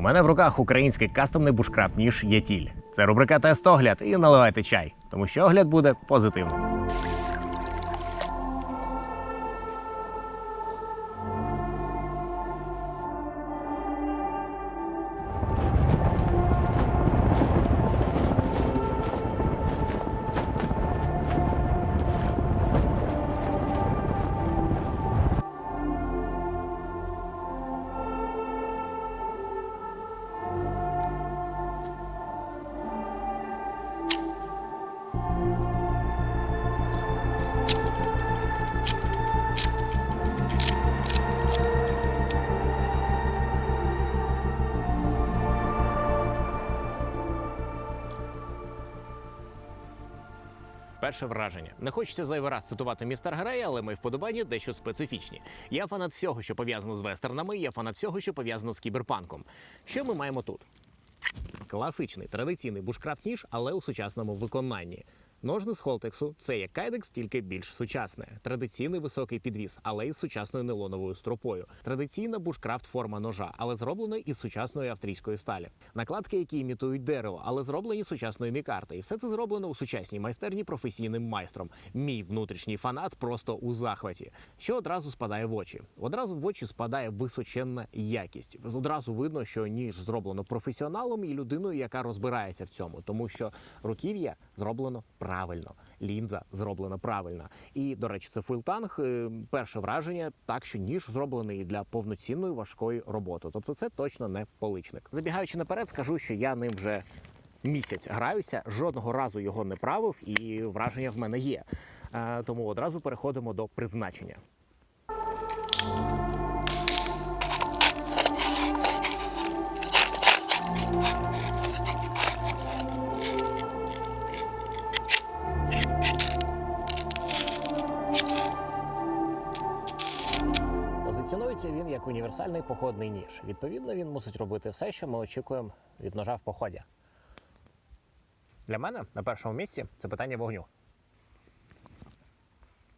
У мене в руках український кастомний бушкрафт ніж Єтіль. Це рубрика Тест-огляд і наливайте чай, тому що огляд буде позитивним. Перше враження. Не хочеться зайвий раз цитувати містер Грея, але мої вподобання дещо специфічні. Я фанат всього, що пов'язано з вестернами, я фанат всього, що пов'язано з кіберпанком. Що ми маємо тут? Класичний традиційний бушкрафт ніж, але у сучасному виконанні. Ножни з холтексу це як кайдекс, тільки більш сучасне. Традиційний високий підвіс, але із сучасною нейлоновою стропою. Традиційна бушкрафт форма ножа, але зроблена із сучасної австрійської сталі. Накладки, які імітують дерево, але зроблені сучасною мікарти. І все це зроблено у сучасній майстерні професійним майстром. Мій внутрішній фанат просто у захваті. Що одразу спадає в очі? Одразу в очі спадає височенна якість. Одразу видно, що ніж зроблено професіоналом і людиною, яка розбирається в цьому, тому що руків'я зроблено правильно, лінза зроблена правильно. І, до речі, це фуйлтанг. е, Перше враження так, що ніж зроблений для повноцінної важкої роботи. Тобто, це точно не поличник. Забігаючи наперед, скажу, що я ним вже місяць граюся, жодного разу його не правив, і враження в мене є. Е, Тому одразу переходимо до призначення. Позиціонується він як універсальний походний ніж. Відповідно, він мусить робити все, що ми очікуємо від ножа в поході. Для мене на першому місці це питання вогню.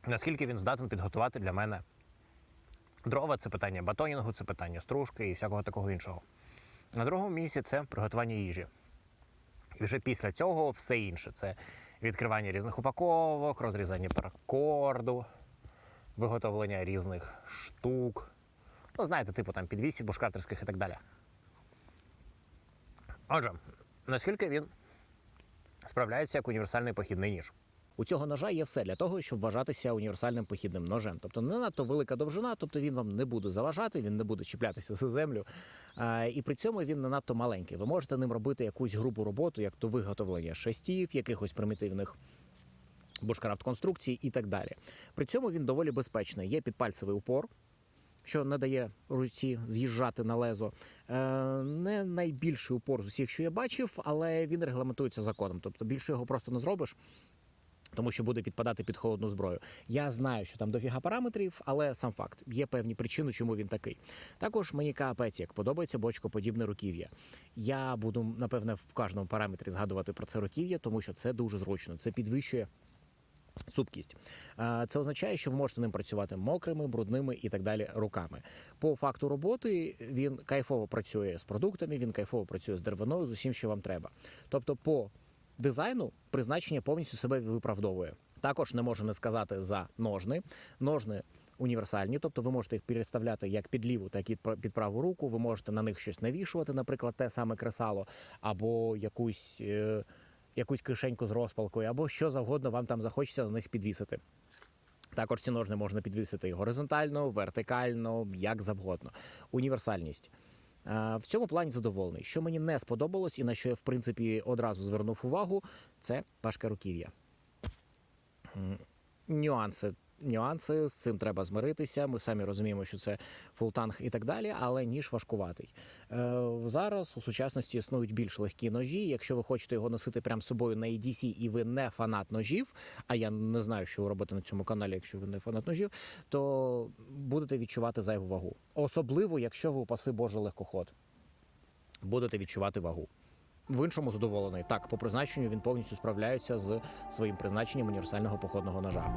Наскільки він здатен підготувати для мене дрова, це питання батонінгу, це питання стружки і всякого такого іншого. На другому місці це приготування їжі. І вже після цього все інше. Це відкривання різних упаковок, розрізання паракорду, виготовлення різних штук. Ну, знаєте, типу там підвісів, бушкартерських і так далі. Отже, наскільки він справляється як універсальний похідний ніж? У цього ножа є все для того, щоб вважатися універсальним похідним ножем. Тобто не надто велика довжина, тобто він вам не буде заважати, він не буде чіплятися за землю. А, і при цьому він не надто маленький. Ви можете ним робити якусь грубу роботу, як то виготовлення шестів, якихось примітивних бушкрафт конструкцій і так далі. При цьому він доволі безпечний. Є підпальцевий упор, що не дає руці з'їжджати на лезо. Е, не найбільший упор з усіх, що я бачив, але він регламентується законом. Тобто більше його просто не зробиш. Тому що буде підпадати під холодну зброю. Я знаю, що там дофіга параметрів, але сам факт є певні причини, чому він такий. Також мені капець як подобається бочкоподібне руків'я. Я буду напевне в кожному параметрі згадувати про це руків'я, тому що це дуже зручно. Це підвищує Цупкість. Це означає, що ви можете ним працювати мокрими, брудними і так далі руками. По факту роботи він кайфово працює з продуктами, він кайфово працює з деревиною, з усім, що вам треба. Тобто, по дизайну призначення повністю себе виправдовує. Також не можу не сказати за ножни. Ножни універсальні, тобто ви можете їх переставляти як під ліву, так і під праву руку. Ви можете на них щось навішувати, наприклад, те саме кресало, або якусь. е, якусь кишеньку з розпалкою, або що завгодно вам там захочеться на них підвісити. Також ці ножни можна підвісити і горизонтально, вертикально, як завгодно. Універсальність. В цьому плані задоволений. Що мені не сподобалось, і на що я в принципі одразу звернув увагу, це пашка руків'я. Нюанси. Нюанси з цим треба змиритися. Ми самі розуміємо, що це фултанг і так далі, але ніж важкуватий. Е, зараз у сучасності існують більш легкі ножі. Якщо ви хочете його носити прямо з собою на EDC і ви не фанат ножів, а я не знаю, що ви робите на цьому каналі, якщо ви не фанат ножів, то будете відчувати зайву вагу. Особливо, якщо ви упаси Боже легкоход, будете відчувати вагу. В іншому задоволений. Так, по призначенню він повністю справляється з своїм призначенням універсального походного ножа.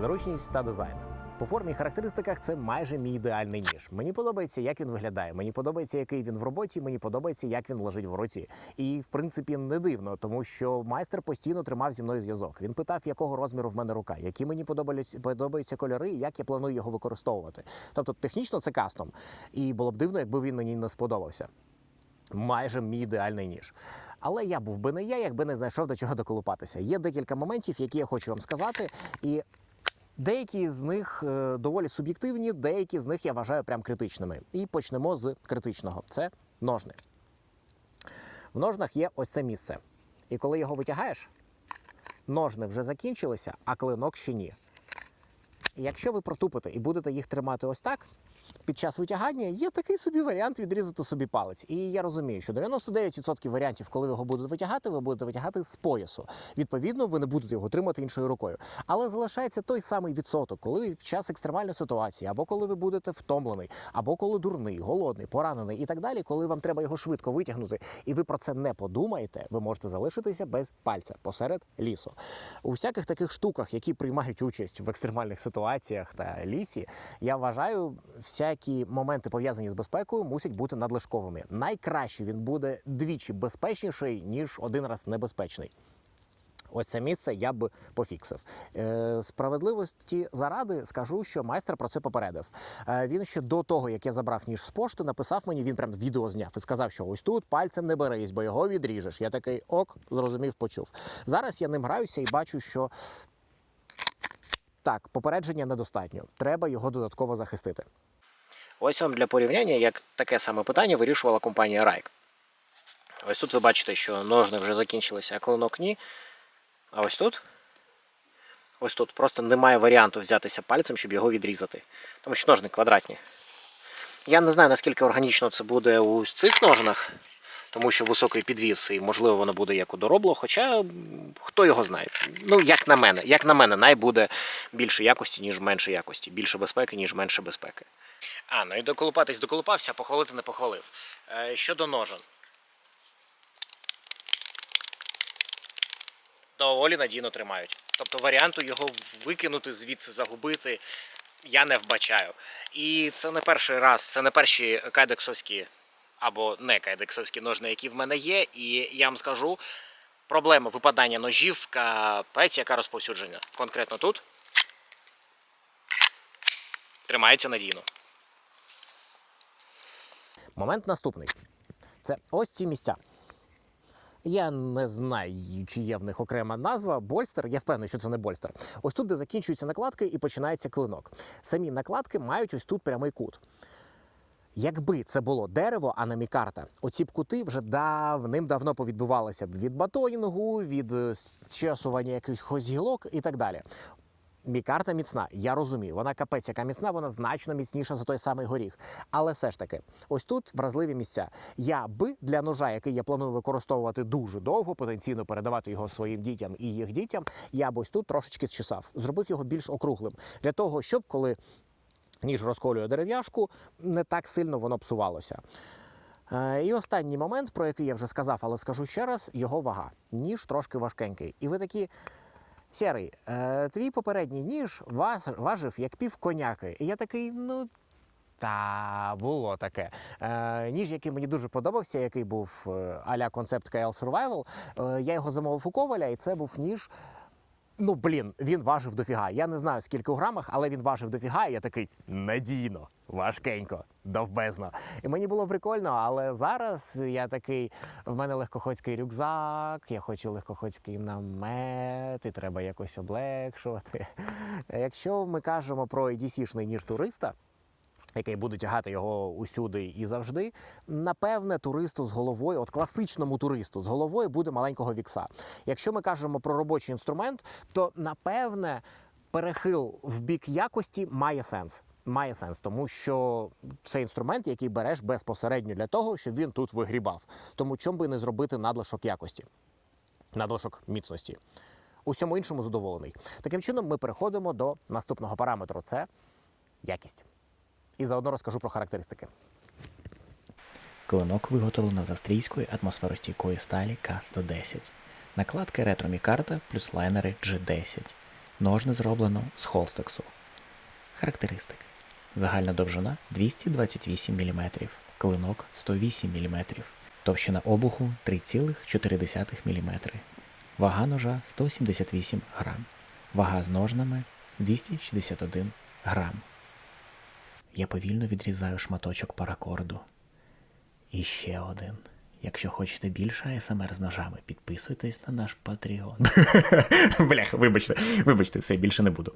Зручність та дизайн. По формі і характеристиках це майже мій ідеальний ніж. Мені подобається, як він виглядає. Мені подобається, який він в роботі. Мені подобається, як він лежить в руці. І в принципі не дивно, тому що майстер постійно тримав зі мною зв'язок. Він питав, якого розміру в мене рука, які мені подобаються, кольори, як я планую його використовувати. Тобто, технічно це кастом. І було б дивно, якби він мені не сподобався. Майже мій ідеальний ніж. Але я був би не я, якби не знайшов до чого доколупатися. Є декілька моментів, які я хочу вам сказати, і деякі з них е, доволі суб'єктивні, деякі з них я вважаю прям критичними. І почнемо з критичного: це ножни. В ножнах є ось це місце. І коли його витягаєш, ножни вже закінчилися, а клинок ще ні. Якщо ви протупите і будете їх тримати ось так, під час витягання є такий собі варіант відрізати собі палець. І я розумію, що 99% варіантів, коли ви його будете витягати, ви будете витягати з поясу. Відповідно, ви не будете його тримати іншою рукою. Але залишається той самий відсоток, коли ви під час екстремальної ситуації, або коли ви будете втомлений, або коли дурний, голодний, поранений і так далі, коли вам треба його швидко витягнути, і ви про це не подумаєте, ви можете залишитися без пальця посеред лісу. У всяких таких штуках, які приймають участь в екстремальних ситуаціях та лісі, я вважаю, всякі моменти пов'язані з безпекою мусять бути надлишковими. Найкраще він буде двічі безпечніший ніж один раз небезпечний. Ось це місце я б пофіксив. Е, справедливості заради скажу, що майстер про це попередив. Е, він ще до того, як я забрав ніж з пошти, написав мені, він прям відео зняв і сказав, що ось тут пальцем не берись, бо його відріжеш. Я такий ок, зрозумів, почув. Зараз я ним граюся і бачу, що так, попередження недостатньо. Треба його додатково захистити. Ось вам для порівняння, як таке саме питання вирішувала компанія Райк. Ось тут ви бачите, що ножни вже закінчилися, а клинок ні. А ось тут. Ось тут просто немає варіанту взятися пальцем, щоб його відрізати. Тому що ножни квадратні. Я не знаю, наскільки органічно це буде у цих ножнах, тому що високий підвіс, і можливо воно буде як у доробло, хоча хто його знає. Ну, як на мене, як на мене, най буде більше якості, ніж менше якості, більше безпеки, ніж менше безпеки. А, ну і доколупатись доколупався, похвалити не похвалив. Е, щодо ножен. Доволі надійно тримають. Тобто варіанту його викинути звідси, загубити я не вбачаю. І це не перший раз, це не перші кайдексовські або не кайдексовські ножни, які в мене є. І я вам скажу, проблема випадання ножів капець, яка розповсюджена. Конкретно тут тримається надійно. Момент наступний. Це ось ці місця. Я не знаю, чи є в них окрема назва. Больстер. Я впевнений, що це не больстер. Ось тут, де закінчуються накладки і починається клинок. Самі накладки мають ось тут прямий кут. Якби це було дерево, а не мікарта, оці б кути вже давним-давно повідбувалися б від батонінгу, від е, зчесування якихось гілок і так далі. Мікарта міцна, я розумію. Вона капець, яка міцна, вона значно міцніша за той самий горіх. Але все ж таки, ось тут вразливі місця. Я би для ножа, який я планую використовувати дуже довго, потенційно передавати його своїм дітям і їх дітям, я б ось тут трошечки зчесав, зробив його більш округлим для того, щоб коли ніж розколює дерев'яшку, не так сильно воно псувалося. Е, І останній момент, про який я вже сказав, але скажу ще раз: його вага. Ніж трошки важкенький. І ви такі. Сірий, е, твій попередній ніж важ, важив як пів коняки. І я такий, ну. Та було таке. Е, ніж, який мені дуже подобався, який був аля а-ля концепт KL Survival. Е, я його замовив у Коваля, і це був ніж. Ну, блін, він важив дофіга. Я не знаю скільки у грамах, але він важив дофіга, і я такий надійно, важкенько, довбезно. І мені було прикольно, але зараз я такий: в мене легкоходський рюкзак, я хочу легкоходський намет, і треба якось облегшувати. Якщо ми кажемо про EDC-шний ніж туриста. Який буде тягати його усюди і завжди. Напевне, туристу з головою, от класичному туристу з головою буде маленького вікса. Якщо ми кажемо про робочий інструмент, то напевне перехил в бік якості має сенс. Має сенс, тому що це інструмент, який береш безпосередньо для того, щоб він тут вигрібав. Тому чому би не зробити надлишок якості, надлишок міцності. Усьому іншому задоволений. Таким чином, ми переходимо до наступного параметру: це якість і заодно розкажу про характеристики. Клинок виготовлено з австрійської атмосферостійкої сталі К110. Накладки ретро-мікарта плюс лайнери G10. Ножни зроблено з холстексу. Характеристики. Загальна довжина 228 мм, клинок 108 мм, товщина обуху 3,4 мм, вага ножа 178 грам, вага з ножнами 261 грам. Я повільно відрізаю шматочок паракорду. І ще один. Якщо хочете більше АСМР з ножами, підписуйтесь на наш Патреон. Блях, вибачте, вибачте, все більше не буду.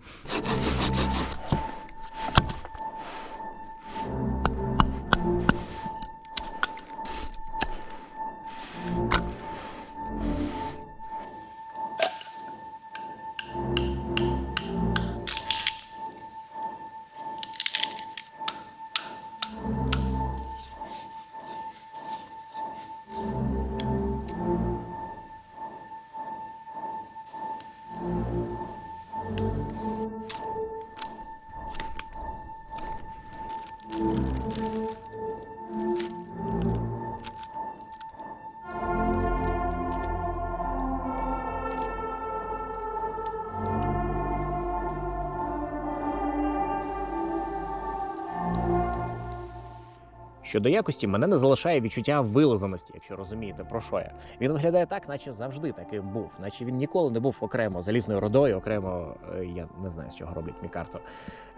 Щодо якості, мене не залишає відчуття вилизаності, якщо розумієте, про що я. Він виглядає так, наче завжди таким був, наче він ніколи не був окремо залізною родою, окремо е, я не знаю, з чого роблять мікарто.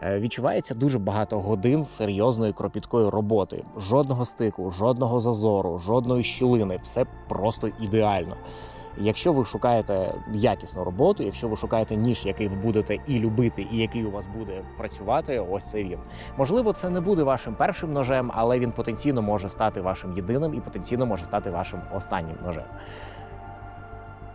Е, Відчувається дуже багато годин серйозної кропіткої роботи. Жодного стику, жодного зазору, жодної щілини. Все просто ідеально. Якщо ви шукаєте якісну роботу, якщо ви шукаєте ніж, який ви будете і любити, і який у вас буде працювати, ось це він. Можливо, це не буде вашим першим ножем, але він потенційно може стати вашим єдиним і потенційно може стати вашим останнім ножем.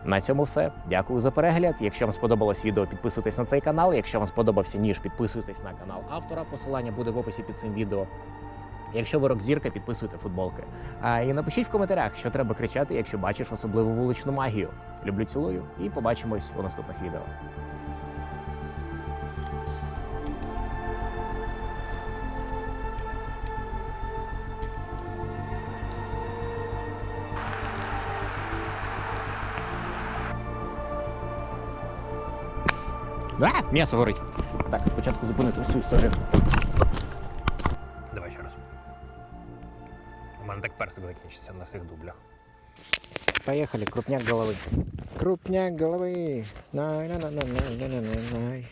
На цьому все. Дякую за перегляд. Якщо вам сподобалось відео, підписуйтесь на цей канал. Якщо вам сподобався ніж, підписуйтесь на канал автора. Посилання буде в описі під цим відео. Якщо ви рок-зірка, підписуйте футболки. А і напишіть в коментарях, що треба кричати, якщо бачиш особливу вуличну магію. Люблю, цілую і побачимось у наступних відео. А, м'ясо горить. Так, спочатку зупинити цю історію. Всіх дублях. Поехали, крупняк головы. Крупняк головы. На на на на на на на на